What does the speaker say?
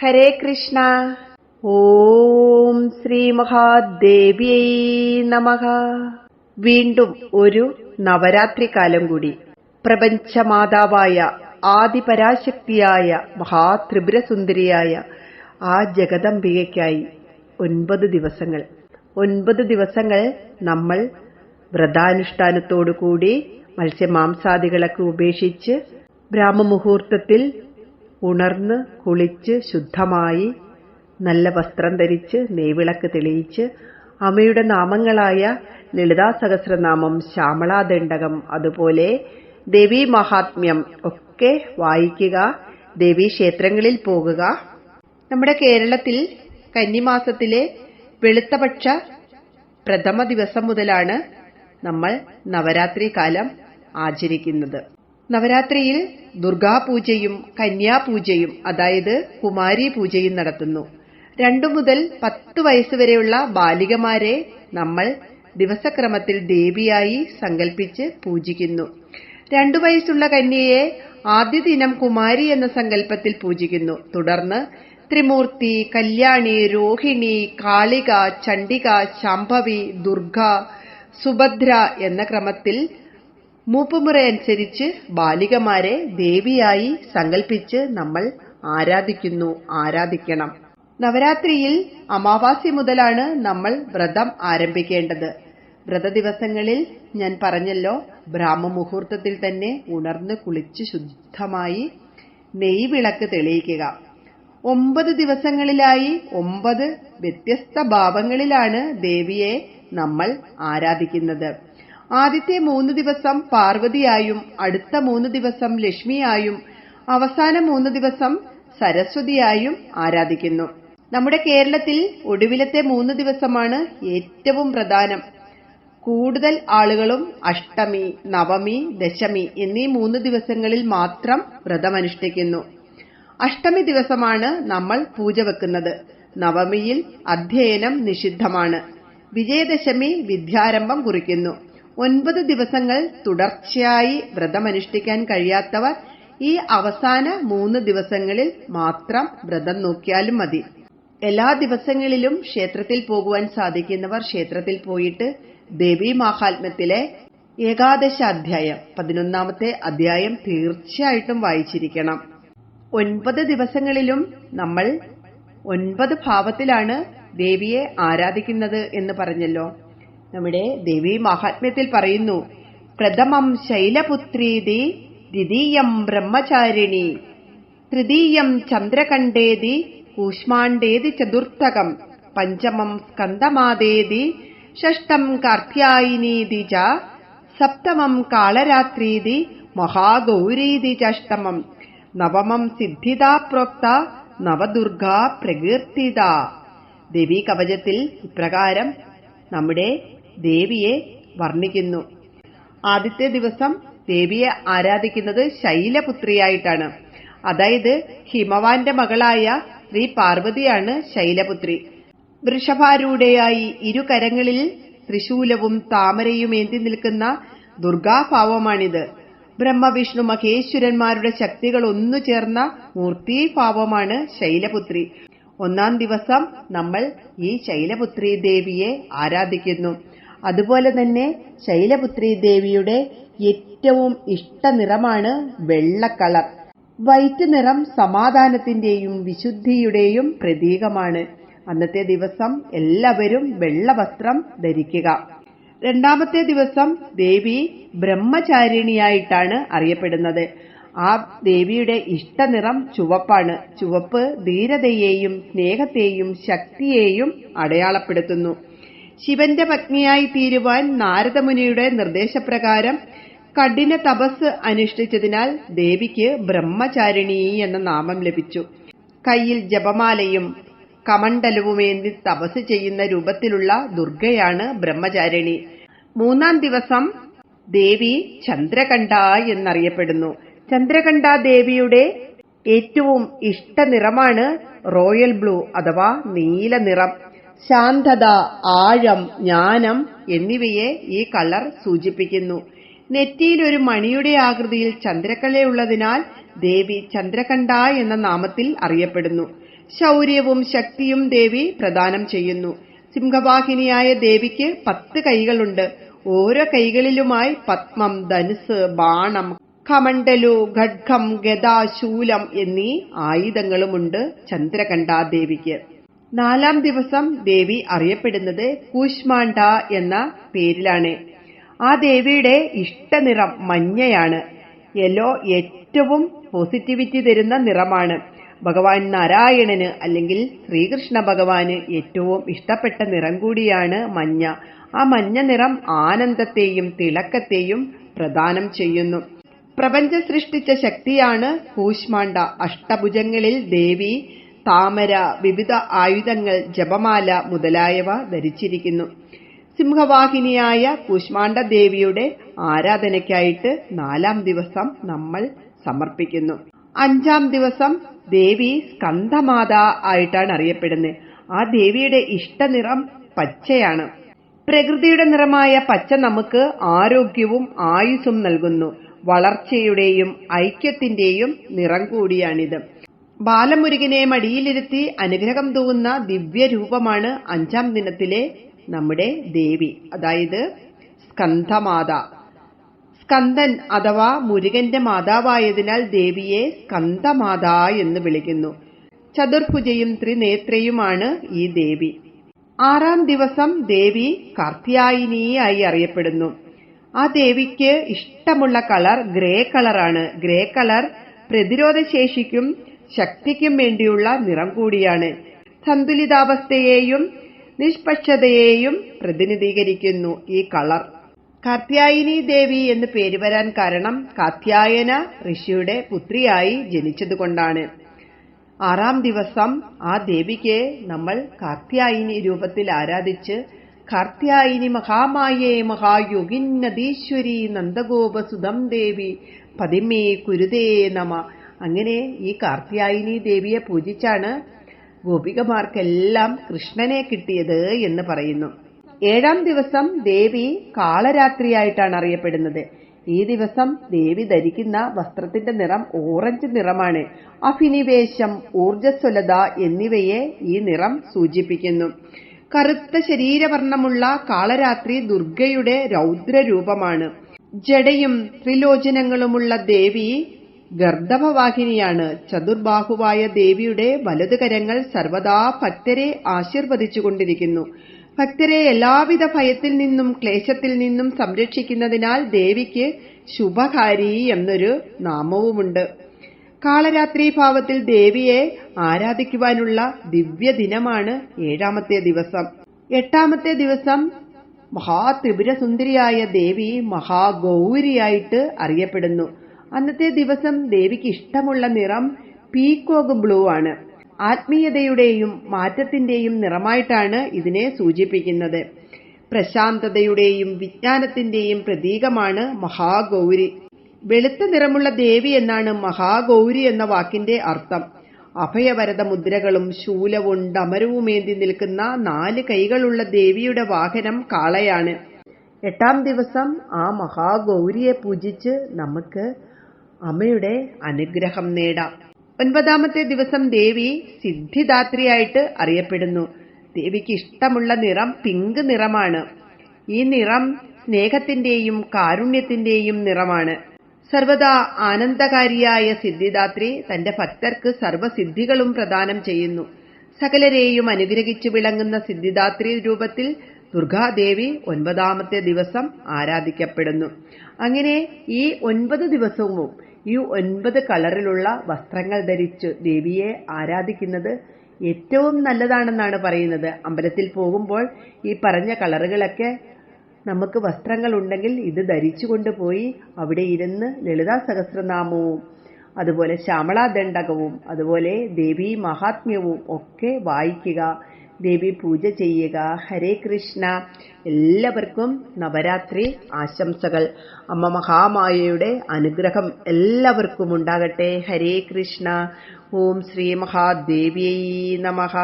ഹരേ കൃഷ്ണ. ഓം ശ്രീ മഹാദേവിയൈ നമഹ വീണ്ടും ഒരു നവരാത്രി കാലം കൂടി. പ്രപഞ്ചമാതാവായ ആദിപരാശക്തിയായ മഹാത്രിപുരസുന്ദരിയായ ആ ജഗദംബികയ്ക്കായി ഒൻപത് ദിവസങ്ങൾ. ഒൻപത് ദിവസങ്ങൾ നമ്മൾ വ്രതാനുഷ്ഠാനത്തോടുകൂടി മത്സ്യമാംസാദികളൊക്കെ ഉപേക്ഷിച്ച് ബ്രാഹ്മമുഹൂർത്തത്തിൽ ഉണർന്ന് കുളിച്ച് ശുദ്ധമായി നല്ല വസ്ത്രം ധരിച്ച് നെയ്വിളക്ക് തെളിയിച്ച് അമ്മയുടെ നാമങ്ങളായ ലളിതാ സഹസ്രനാമം ശ്യാമളാദണ്ഡകം അതുപോലെ ദേവീ മഹാത്മ്യം ഒക്കെ വായിക്കുക ദേവീ ക്ഷേത്രങ്ങളിൽ പോകുക. നമ്മുടെ കേരളത്തിൽ കന്നിമാസത്തിലെ വെളുത്തപക്ഷ പ്രഥമ ദിവസം മുതലാണ് നമ്മൾ നവരാത്രി കാലം ആചരിക്കുന്നത്. നവരാത്രിയിൽ ദുർഗാപൂജയും കന്യാപൂജയും അതായത് കുമാരി പൂജയും നടത്തുന്നു. രണ്ടു മുതൽ പത്ത് വയസ്സുവരെയുള്ള ബാലികമാരെ നമ്മൾ ദിവസക്രമത്തിൽ ദേവിയായി സങ്കല്പിച്ച് പൂജിക്കുന്നു. രണ്ടു വയസ്സുള്ള കന്യയെ ആദ്യ ദിനം കുമാരി എന്ന സങ്കല്പത്തിൽ പൂജിക്കുന്നു. തുടർന്ന് ത്രിമൂർത്തി കല്യാണി രോഹിണി കാളിക ചണ്ഡിക ശാംഭവി ദുർഗ സുഭദ്ര എന്ന ക്രമത്തിൽ മൂപ്പുമുറ അനുസരിച്ച് ബാലികമാരെ ദേവിയായി സങ്കല്പിച്ച് നമ്മൾ ആരാധിക്കുന്നു ആരാധിക്കണം. നവരാത്രിയിൽ അമാവാസി മുതലാണ് നമ്മൾ വ്രതം ആരംഭിക്കേണ്ടത്. വ്രത ദിവസങ്ങളിൽ ഞാൻ പറഞ്ഞല്ലോ ബ്രാഹ്മമുഹൂർത്തത്തിൽ തന്നെ ഉണർന്ന് കുളിച്ച് ശുദ്ധമായി നെയ് വിളക്ക് തെളിയിക്കുക. ഒമ്പത് ദിവസങ്ങളിലായി ഒമ്പത് വ്യത്യസ്ത ഭാവങ്ങളിലാണ് ദേവിയെ നമ്മൾ ആരാധിക്കുന്നത്. ആദ്യത്തെ മൂന്ന് ദിവസം പാർവതിയായും അടുത്ത മൂന്ന് ദിവസം ലക്ഷ്മിയായും അവസാന മൂന്ന് ദിവസം സരസ്വതിയായും ആരാധിക്കുന്നു. നമ്മുടെ കേരളത്തിൽ ഒടുവിലത്തെ മൂന്ന് ദിവസമാണ് ഏറ്റവും പ്രധാനം. കൂടുതൽ ആളുകളും അഷ്ടമി നവമി ദശമി എന്നീ മൂന്ന് ദിവസങ്ങളിൽ മാത്രം വ്രതമനുഷ്ഠിക്കുന്നു. അഷ്ടമി ദിവസമാണ് നമ്മൾ പൂജ വെക്കുന്നത്. നവമിയിൽ അധ്യയനം നിഷിദ്ധമാണ്. വിജയദശമി വിദ്യാരംഭം കുറിക്കുന്നു. ഒൻപത് ദിവസങ്ങൾ തുടർച്ചയായി വ്രതമനുഷ്ഠിക്കാൻ കഴിയാത്തവർ ഈ അവസാന മൂന്ന് ദിവസങ്ങളിൽ മാത്രം വ്രതം നോക്കിയാലും മതി. എല്ലാ ദിവസങ്ങളിലും ക്ഷേത്രത്തിൽ പോകുവാൻ സാധിക്കുന്നവർ ക്ഷേത്രത്തിൽ പോയിട്ട് ദേവി മാഹാത്മ്യത്തിലെ ഏകാദശ അധ്യായം പതിനൊന്നാമത്തെ അധ്യായം തീർച്ചയായിട്ടും വായിച്ചിരിക്കണം. ഒൻപത് ദിവസങ്ങളിലും നമ്മൾ ഒൻപത് ഭാവത്തിലാണ് ദേവിയെ ആരാധിക്കുന്നത് എന്ന് പറഞ്ഞല്ലോ. നമ്മുടെ ദേവി മഹാത്മ്യത്തിൽ പറയുന്നു പ്രഥമം ശൈലപുത്രീതി ദ്വിതീയം ബ്രഹ്മചാരിണി തൃതീയം ചന്ദ്രകണ്ഠേതി കൂഷ്മാണ്ഡേതി ചതുർത്ഥകം പഞ്ചമം സ്കന്ദമാതേതി ഷഷ്ടം കാർത്യായിനീതി ച സപ്തമം കാളരാത്രീതി മഹാഗൗരീതി ചഷ്ടമം നവമം സിദ്ധിതാ പ്രോക്ത നവദുർഗ പ്രകീർത്തിത. ദേവീ കവചത്തിൽ ഇപ്രകാരം നമ്മുടെ ദേവിയെ വർണിക്കുന്നു. ആദ്യത്തെ ദിവസം ദേവിയെ ആരാധിക്കുന്നത് ശൈലപുത്രിയായിട്ടാണ്. അതായത് ഹിമവാന്റെ മകളായ ശ്രീ പാർവതിയാണ് ശൈലപുത്രി. വൃഷഭാരൂഢയായി ഇരുകരങ്ങളിൽ ത്രിശൂലവും താമരയും ഏന്തി നിൽക്കുന്ന ദുർഗാഭാവമാണിത്. ബ്രഹ്മവിഷ്ണു മഹേശ്വരന്മാരുടെ ശക്തികൾ ഒന്നു ചേർന്ന മൂർത്തിഭാവമാണ് ശൈലപുത്രി. ഒന്നാം ദിവസം നമ്മൾ ഈ ശൈലപുത്രി ദേവിയെ ആരാധിക്കുന്നു. അതുപോലെ തന്നെ ശൈലപുത്രി ദേവിയുടെ ഏറ്റവും ഇഷ്ട നിറമാണ് വെള്ള കളർ വൈറ്റ് നിറം സമാധാനത്തിന്റെയും വിശുദ്ധിയുടെയും പ്രതീകമാണ്. അന്നത്തെ ദിവസം എല്ലാവരും വെള്ള വസ്ത്രം ധരിക്കുക. രണ്ടാമത്തെ ദിവസം ദേവി ബ്രഹ്മചാരിണിയായിട്ടാണ് അറിയപ്പെടുന്നത്. ആ ദേവിയുടെ ഇഷ്ടനിറം ചുവപ്പാണ്. ചുവപ്പ് ധീരതയെയും സ്നേഹത്തെയും ശക്തിയെയും അടയാളപ്പെടുത്തുന്നു. ശിവന്റെ പത്നിയായി തീരുവാൻ നാരദമുനിയുടെ നിർദ്ദേശപ്രകാരം കഠിന തപസ് അനുഷ്ഠിച്ചതിനാൽ ദേവിക്ക് ബ്രഹ്മചാരിണി എന്ന നാമം ലഭിച്ചു. കയ്യിൽ ജപമാലയും കമണ്ഡലവുമേന്തി തപസ് ചെയ്യുന്ന രൂപത്തിലുള്ള ദുർഗയാണ് ബ്രഹ്മചാരിണി. മൂന്നാം ദിവസം ദേവി ചന്ദ്രകണ്ഠ എന്നറിയപ്പെടുന്നു. ചന്ദ്രകണ്ഠ ദേവിയുടെ ഏറ്റവും ഇഷ്ട നിറമാണ് റോയൽ ബ്ലൂ അഥവാ നീല നിറം. ശാന്തത ആഴം ജ്ഞാനം എന്നിവയെ ഈ കളർ സൂചിപ്പിക്കുന്നു. നെറ്റിയിൽ ഒരു മണിയുടെ ആകൃതിയിൽ ചന്ദ്രക്കലയുള്ളതിനാൽ ദേവി ചന്ദ്രകണ്ഠ എന്ന നാമത്തിൽ അറിയപ്പെടുന്നു. ശൗര്യവും ശക്തിയും ദേവി പ്രദാനം ചെയ്യുന്നു. സിംഹവാഹിനിയായ ദേവിക്ക് പത്ത് കൈകളുണ്ട്. ഓരോ കൈകളിലുമായി പത്മം ധനുസ് ബാണം കമണ്ടലു ഖഡ്ഗം ഗദ ശൂലം എന്നീ ആയുധങ്ങളുമുണ്ട് ചന്ദ്രകണ്ഠാദേവിക്ക്. നാലാം ദിവസം ദേവി അറിയപ്പെടുന്നത് കൂശ്മാണ്ഡ എന്ന പേരിലാണ്. ആ ദേവിയുടെ ഇഷ്ടനിറം മഞ്ഞയാണ്. യെല്ലോ ഏറ്റവും പോസിറ്റിവിറ്റി തരുന്ന നിറമാണ്. ഭഗവാൻ നാരായണന് അല്ലെങ്കിൽ ശ്രീകൃഷ്ണ ഭഗവാന് ഏറ്റവും ഇഷ്ടപ്പെട്ട നിറം കൂടിയാണ് മഞ്ഞ. ആ മഞ്ഞ നിറം ആനന്ദത്തെയും തിളക്കത്തെയും പ്രദാനം ചെയ്യുന്നു. പ്രപഞ്ച സൃഷ്ടിച്ച ശക്തിയാണ് കൂശ്മാണ്ഡ അഷ്ടഭുജങ്ങളിൽ ദേവി താമര വിവിധ ആയുധങ്ങൾ ജപമാല മുതലായവ ധരിച്ചിരിക്കുന്നു. സിംഹവാഹിനിയായ കൂഷ്മാണ്ഡ ദേവിയുടെ ആരാധനയ്ക്കായിട്ട് നാലാം ദിവസം നമ്മൾ സമർപ്പിക്കുന്നു. അഞ്ചാം ദിവസം ദേവി സ്കന്ധമാത ആയിട്ടാണ് അറിയപ്പെടുന്നത്. ആ ദേവിയുടെ ഇഷ്ടനിറം പച്ചയാണ്. പ്രകൃതിയുടെ നിറമായ പച്ച നമുക്ക് ആരോഗ്യവും ആയുസ്സും നൽകുന്നു. വളർച്ചയുടെയും ഐക്യത്തിന്റെയും നിറം കൂടിയാണിത്. ബാലമുരുകനെ മടിയിലിരുത്തി അനുഗ്രഹം തൂവുന്ന ദിവ്യരൂപമാണ് അഞ്ചാം ദിനത്തിലെ നമ്മുടെ ദേവി. അതായത് സ്കന്ധമാത. സ്കന്ദൻ അഥവാ മുരുകന്റെ മാതാവായതിനാൽ ദേവിയെ സ്കന്ധമാത എന്ന് വിളിക്കുന്നു. ചതുർഭുജയും ത്രിനേത്രയുമാണ് ഈ ദേവി. ആറാം ദിവസം ദേവി കാർത്യായിനിയായി അറിയപ്പെടുന്നു. ആ ദേവിക്ക് ഇഷ്ടമുള്ള കളർ ഗ്രേ കളറാണ്. ഗ്രേ കളർ പ്രതിരോധശേഷിക്കും ശക്തിക്കും വേണ്ടിയുള്ള നിറം കൂടിയാണ്. സന്തുലിതാവസ്ഥയെയും നിഷ്പക്ഷതയെയും പ്രതിനിധീകരിക്കുന്നു ഈ കളർ. കാർത്യായനി ദേവി എന്ന് പേര് വരാൻ കാരണം കാത്യായന ഋഷിയുടെ പുത്രിയായി ജനിച്ചതുകൊണ്ടാണ്. ആറാം ദിവസം ആ ദേവിക്ക് നമ്മൾ കാർത്യായിനി രൂപത്തിൽ ആരാധിച്ച് കാർത്യായിനി മഹാമായേ മഹായുഗിന്നദീശ്വരി നന്ദഗോപസുതം ദേവി പതിമേ കുരുദേ നമ അങ്ങനെ ഈ കാർത്യായനി ദേവിയെ പൂജിച്ചാണ് ഗോപികമാർക്കെല്ലാം കൃഷ്ണനെ കിട്ടിയത് എന്ന് പറയുന്നു. ഏഴാം ദിവസം ദേവി കാളരാത്രിയായിട്ടാണ് അറിയപ്പെടുന്നത്. ഈ ദിവസം ദേവി ധരിക്കുന്ന വസ്ത്രത്തിന്റെ നിറം ഓറഞ്ച് നിറമാണ്. അഭിനിവേശം ഊർജസ്വലത എന്നിവയെ ഈ നിറം സൂചിപ്പിക്കുന്നു. കറുത്ത ശരീരവർണമുള്ള കാളരാത്രി ദുർഗയുടെ രൗദ്രരൂപമാണ്. ജടയും ത്രിലോചനങ്ങളുമുള്ള ദേവി ഗർദഭവാഹിനിയാണ് ചതുർബാഹുവായ ദേവിയുടെ വലതുകരങ്ങൾ സർവദാ ഭക്തരെ ആശീർവദിച്ചുകൊണ്ടിരിക്കുന്നു. ഭക്തരെ എല്ലാവിധ ഭയത്തിൽ നിന്നും ക്ലേശത്തിൽ നിന്നും സംരക്ഷിക്കുന്നതിനാൽ ദേവിക്ക് ശുഭകാരി എന്നൊരു നാമവുമുണ്ട്. കാളരാത്രി ഭാവത്തിൽ ദേവിയെ ആരാധിക്കുവാനുള്ള ദിവ്യ ദിനമാണ് ഏഴാമത്തെ ദിവസം. എട്ടാമത്തെ ദിവസം മഹാത്രിപുരസുന്ദരിയായ ദേവി മഹാഗൗരിയായിട്ട് അറിയപ്പെടുന്നു. അന്നത്തെ ദിവസം ദേവിക്ക് ഇഷ്ടമുള്ള നിറം പീക്കോക്ക് ബ്ലൂ ആണ്. ആത്മീയതയുടെയും മാറ്റത്തിന്റെയും നിറമായിട്ടാണ് ഇതിനെ സൂചിപ്പിക്കുന്നത്. പ്രശാന്തതയുടെയും വിജ്ഞാനത്തിന്റെയും പ്രതീകമാണ് മഹാഗൗരി. വെളുത്ത നിറമുള്ള ദേവി എന്നാണ് മഹാഗൗരി എന്ന വാക്കിന്റെ അർത്ഥം. അഭയവരത മുദ്രകളും ശൂലവും ഡമരവുമേന്തി നിൽക്കുന്ന നാല് കൈകളുള്ള ദേവിയുടെ വാഹനം കാളയാണ്. എട്ടാം ദിവസം ആ മഹാഗൗരിയെ പൂജിച്ച് നമുക്ക് അമ്മയുടെ അനുഗ്രഹം നേടാം. ഒൻപതാമത്തെ ദിവസം ദേവി സിദ്ധിദാത്രിയായിട്ട് അറിയപ്പെടുന്നു. ദേവിക്ക് ഇഷ്ടമുള്ള നിറം പിങ്ക് നിറമാണ്. ഈ നിറം സ്നേഹത്തിന്റെയും കാരുണ്യത്തിന്റെയും നിറമാണ്. സർവദാ ആനന്ദകാരിയായ സിദ്ധിദാത്രി തന്റെ ഭക്തർക്ക് സർവസിദ്ധികളും പ്രദാനം ചെയ്യുന്നു. സകലരെയും അനുഗ്രഹിച്ചു വിളങ്ങുന്ന സിദ്ധിദാത്രി രൂപത്തിൽ ദുർഗാദേവി ഒൻപതാമത്തെ ദിവസം ആരാധിക്കപ്പെടുന്നു. അങ്ങനെ ഈ ഒൻപത് ദിവസവും ഈ ഒൻപത് കളറിലുള്ള വസ്ത്രങ്ങൾ ധരിച്ച് ദേവിയെ ആരാധിക്കുന്നത് ഏറ്റവും നല്ലതാണെന്നാണ് പറയുന്നത്. അമ്പലത്തിൽ പോകുമ്പോൾ ഈ പറഞ്ഞ കളറുകളൊക്കെ നമുക്ക് വസ്ത്രങ്ങൾ ഉണ്ടെങ്കിൽ ഇത് ധരിച്ചു കൊണ്ടുപോയി അവിടെ ഇരുന്ന് ലളിതാ സഹസ്രനാമവും അതുപോലെ ശ്യാമളാദണ്ഡകവും അതുപോലെ ദേവീ മഹാത്മ്യവും ഒക്കെ വായിക്കുക. ദേവി പൂജ ചെയ്യുക. ഹരേ കൃഷ്ണ. എല്ലാവർക്കും നവരാത്രി ആശംസകൾ. അമ്മ മഹാമായയുടെ അനുഗ്രഹം എല്ലാവർക്കും ഉണ്ടാകട്ടെ. ഹരേ കൃഷ്ണ. ഓം ശ്രീ മഹാദേവിയൈ നമഃ.